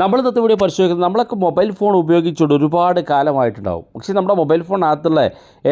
നമ്മൾ ഇന്നത്തെ വീഡിയോ പരിശോധിക്കുന്നത് നമ്മളൊക്കെ മൊബൈൽ ഫോൺ ഉപയോഗിച്ചുകൊണ്ട് ഒരുപാട് കാലമായിട്ടുണ്ടാവും. പക്ഷേ നമ്മുടെ മൊബൈൽ ഫോണിനകത്തുള്ള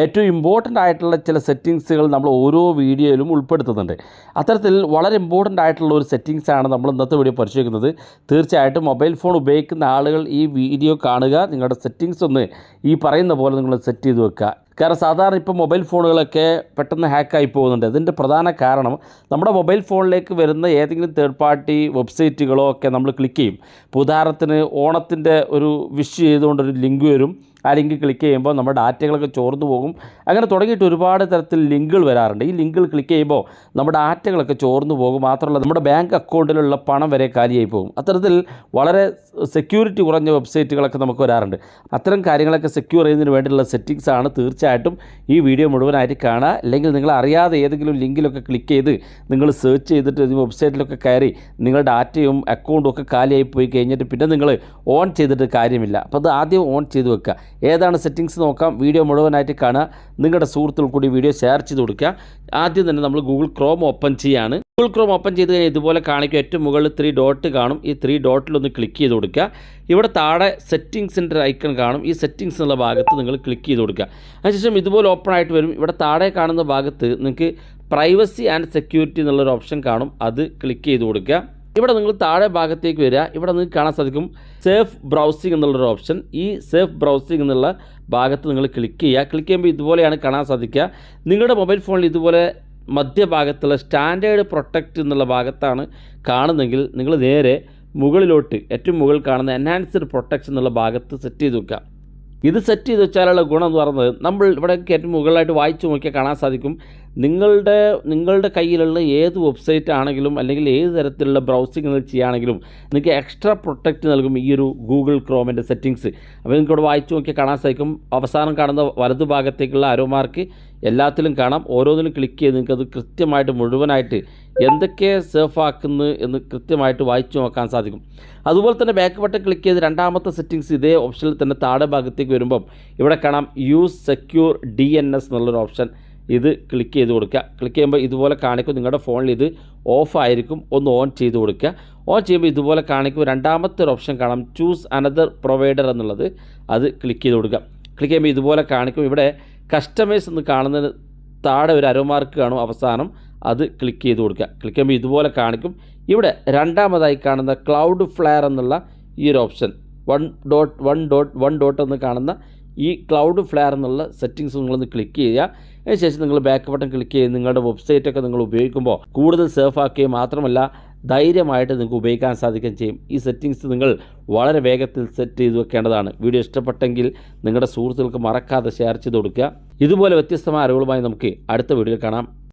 ഏറ്റവും ഇമ്പോർട്ടന്റ് ആയിട്ടുള്ള ചില സെറ്റിങ്സുകൾ നമ്മൾ ഓരോ വീഡിയോയിലും ഉൾപ്പെടുത്തുന്നുണ്ട്. അത്തരത്തിൽ വളരെ ഇമ്പോർട്ടന്റ് ആയിട്ടുള്ള ഒരു സെറ്റിങ്സ് ആണ് നമ്മൾ ഇന്നത്തെ വീഡിയോ പരിശോധിക്കുന്നത്. തീർച്ചയായിട്ടും മൊബൈൽ ഫോൺ ഉപയോഗിക്കുന്ന ആളുകൾ ഈ വീഡിയോ കാണുക നിങ്ങളുടെ സെറ്റിങ്സ് ഒന്ന് ഈ പറയുന്ന പോലെ നിങ്ങൾ സെറ്റ് ചെയ്ത് വെക്കുക. കാരണം സാധാരണ ഇപ്പോൾ മൊബൈൽ ഫോണുകളൊക്കെ പെട്ടെന്ന് ഹാക്കായി പോകുന്നുണ്ട്. അതിന്റെ പ്രധാന കാരണം നമ്മുടെ മൊബൈൽ ഫോണിലേക്ക് വരുന്ന ഏതെങ്കിലും തേർഡ് പാർട്ടി വെബ്സൈറ്റുകളോ ഒക്കെ നമ്മൾ ക്ലിക്ക് ചെയ്യും. ഉദാഹരണത്തിന് ഓണത്തിന്റെ ഒരു വിഷ് ചെയ്തുകൊണ്ടൊരു ലിങ്ക് വരും. ആ ലിങ്ക് ക്ലിക്ക് ചെയ്യുമ്പോൾ നമ്മുടെ ഡാറ്റകളൊക്കെ ചോർന്നു പോകും. അങ്ങനെ തുടങ്ങിയിട്ട് ഒരുപാട് തരത്തിൽ ലിങ്കുകൾ വരാറുണ്ട്. ഈ ലിങ്കിൽ ക്ലിക്ക് ചെയ്യുമ്പോൾ നമ്മുടെ ഡാറ്റകളൊക്കെ ചോർന്നു പോകും. മാത്രമല്ല നമ്മുടെ ബാങ്ക് അക്കൗണ്ടിലുള്ള പണം വരെ കാലിയായി പോകും. അത്തരത്തിൽ വളരെ സെക്യൂരിറ്റി കുറഞ്ഞ വെബ്സൈറ്റുകളൊക്കെ നമുക്ക് വരാറുണ്ട്. അത്തരം കാര്യങ്ങളൊക്കെ സെക്യൂർ ചെയ്യുന്നതിന് വേണ്ടിയുള്ള സെറ്റിങ്സ് ആണ് തീർച്ചയായിട്ടും ഈ വീഡിയോ മുഴുവനായിട്ട് കാണുക. അല്ലെങ്കിൽ നിങ്ങൾ അറിയാതെ ഏതെങ്കിലും ലിങ്കിലൊക്കെ ക്ലിക്ക് ചെയ്ത് നിങ്ങൾ സെർച്ച് ചെയ്തിട്ട് വെബ്സൈറ്റിലൊക്കെ കയറി നിങ്ങളുടെ ഡാറ്റയും അക്കൗണ്ടും ഒക്കെ കാലിയായി പോയി കഴിഞ്ഞിട്ട് പിന്നെ നിങ്ങൾ ഓൺ ചെയ്തിട്ട് കാര്യമില്ല. അപ്പോൾ അത് ആദ്യം ഓൺ ചെയ്ത് വെക്കുക. ഏതാണ് സെറ്റിങ്സ് നോക്കാം? വീഡിയോ മുഴുവനായിട്ട് കാണുക. നിങ്ങളുടെ സുഹൃത്തുക്കൾ കൂടി വീഡിയോ ഷെയർ ചെയ്ത് കൊടുക്കുക. ആദ്യം തന്നെ നമ്മൾ ഗൂഗിൾ ക്രോം ഓപ്പൺ ചെയ്യാണ്. ഗൂഗിൾ ക്രോം ഓപ്പൺ ചെയ്ത് കഴിഞ്ഞാൽ ഇതുപോലെ കാണിക്കും. ഏറ്റവും മുകളിൽ ത്രീ ഡോട്ട് കാണും. ഈ ത്രീ ഡോട്ടിലൊന്ന് ക്ലിക്ക് ചെയ്ത് കൊടുക്കുക. ഇവിടെ താഴെ സെറ്റിങ്സിന്റെ ഐക്കൺ കാണും. ഈ സെറ്റിങ്സ് എന്നുള്ള ഭാഗത്ത് നിങ്ങൾ ക്ലിക്ക് ചെയ്ത് കൊടുക്കുക. അതിനുശേഷം ഇതുപോലെ ഓപ്പൺ ആയിട്ട് വരും. ഇവിടെ താഴെ കാണുന്ന ഭാഗത്ത് നിങ്ങൾക്ക് പ്രൈവസി ആൻഡ് സെക്യൂരിറ്റി എന്നുള്ളൊരു ഓപ്ഷൻ കാണും. അത് ക്ലിക്ക് ചെയ്ത് കൊടുക്കുക. ഇവിടെ നിങ്ങൾ താഴെ ഭാഗത്തേക്ക് വരിക. ഇവിടെ നിങ്ങൾക്ക് കാണാൻ സാധിക്കും സേഫ് ബ്രൗസിംഗ് എന്നുള്ളൊരു ഓപ്ഷൻ. ഈ സേഫ് ബ്രൗസിംഗ് എന്നുള്ള ഭാഗത്ത് നിങ്ങൾ ക്ലിക്ക് ചെയ്യുക. ക്ലിക്ക് ചെയ്യുമ്പോൾ ഇതുപോലെയാണ് കാണാൻ സാധിക്കുക. നിങ്ങളുടെ മൊബൈൽ ഫോണിൽ ഇതുപോലെ മധ്യഭാഗത്തുള്ള സ്റ്റാൻഡേർഡ് പ്രൊട്ടക്റ്റ് എന്നുള്ള ഭാഗത്താണ് കാണുന്നതെങ്കിൽ നിങ്ങൾ നേരെ മുകളിലോട്ട് ഏറ്റവും മുകളിൽ കാണുന്ന എൻഹാൻസ്ഡ് പ്രൊട്ടക്ഷൻ എന്നുള്ള ഭാഗത്ത് സെറ്റ് ചെയ്ത് വെക്കുക. ഇത് സെറ്റ് ചെയ്ത് വെച്ചാലുള്ള ഗുണം എന്ന് പറയുന്നത് നമ്മൾ ഇവിടെ ഏറ്റവും മുകളിലായിട്ട് വായിച്ചു നോക്കിയാൽ കാണാൻ സാധിക്കും. നിങ്ങളുടെ നിങ്ങളുടെ കയ്യിലുള്ള ഏത് വെബ്സൈറ്റ് ആണെങ്കിലും അല്ലെങ്കിൽ ഏത് തരത്തിലുള്ള ബ്രൗസിംഗ് നിങ്ങൾ ചെയ്യുകയാണെങ്കിലും നിങ്ങൾക്ക് എക്സ്ട്രാ പ്രൊട്ടക്റ്റ് നൽകും ഈ ഒരു ഗൂഗിൾ ക്രോമിന്റെ സെറ്റിങ്സ് അപ്പോൾ നിങ്ങൾക്ക് ഇവിടെ വായിച്ചു നോക്കി കാണാൻ സാധിക്കും. അവസാനം കാണുന്ന വലതു ഭാഗത്തേക്കുള്ള അരോമാർക്ക് എല്ലാത്തിലും കാണാം. ഓരോന്നിലും ക്ലിക്ക് ചെയ്ത് നിങ്ങൾക്കത് കൃത്യമായിട്ട് മുഴുവനായിട്ട് എന്തൊക്കെ സേഫ് ആക്കുന്നു എന്ന് കൃത്യമായിട്ട് വായിച്ചു നോക്കാൻ സാധിക്കും. അതുപോലെ തന്നെ ബാക്ക് ബട്ടൺ ക്ലിക്ക് ചെയ്ത് രണ്ടാമത്തെ സെറ്റിങ്സ് ഇതേ ഓപ്ഷനിൽ തന്നെ താഴെ ഭാഗത്തേക്ക് വരുമ്പം ഇവിടെ കാണാം use secure D N S എന്നുള്ളൊരു ഓപ്ഷൻ ഇത് ക്ലിക്ക് ചെയ്ത് കൊടുക്കുക. ക്ലിക്ക് ചെയ്യുമ്പോൾ ഇതുപോലെ കാണിക്കും. നിങ്ങളുടെ ഫോണിൽ ഇത് ഓഫ് ആയിരിക്കും. ഒന്ന് ഓൺ ചെയ്ത് കൊടുക്കുക. ഓൺ ചെയ്യുമ്പോൾ ഇതുപോലെ കാണിക്കും. രണ്ടാമത്തെ ഒരു ഓപ്ഷൻ കാണാം. ചൂസ് അനദർ പ്രൊവൈഡർ എന്നുള്ളത്. അത് ക്ലിക്ക് ചെയ്ത് കൊടുക്കുക. ക്ലിക്ക് ചെയ്യുമ്പോൾ ഇതുപോലെ കാണിക്കും. ഇവിടെ കസ്റ്റമേഴ്സ് എന്ന് കാണുന്നതിന് താഴെ ഒരു അരോമാർക്ക് കാണും അവസാനം. അത് ക്ലിക്ക് ചെയ്ത് കൊടുക്കുക. ക്ലിക്ക് ചെയ്യുമ്പോൾ ഇതുപോലെ കാണിക്കും. ഇവിടെ രണ്ടാമതായി കാണുന്ന ക്ലൗഡ് ഫ്ലെയർ എന്നുള്ള ഈ ഒരു option one dot one dot one dot എന്ന് കാണുന്ന ഈ ക്ലൗഡ് ഫ്ലെയർ എന്നുള്ള സെറ്റിങ്സ് നിങ്ങളൊന്ന് ക്ലിക്ക് ചെയ്യുക. അതിനുശേഷം നിങ്ങൾ ബാക്ക് ബട്ടൺ ക്ലിക്ക് ചെയ്ത് നിങ്ങളുടെ വെബ്സൈറ്റൊക്കെ നിങ്ങൾ ഉപയോഗിക്കുമ്പോൾ കൂടുതൽ സേഫ് ആക്കുകയും മാത്രമല്ല ധൈര്യമായിട്ട് നിങ്ങൾക്ക് ഉപയോഗിക്കാൻ സാധിക്കുകയും ചെയ്യും. ഈ സെറ്റിങ്സ് നിങ്ങൾ വളരെ വേഗത്തിൽ സെറ്റ് ചെയ്ത് വെക്കേണ്ടതാണ്. വീഡിയോ ഇഷ്ടപ്പെട്ടെങ്കിൽ നിങ്ങളുടെ സുഹൃത്തുക്കൾക്ക് മറക്കാതെ ഷെയർ ചെയ്ത് കൊടുക്കുക. ഇതുപോലെ വ്യത്യസ്തമായ അറിവുകളുമായി നമുക്ക് അടുത്ത വീഡിയോയിൽ കാണാം.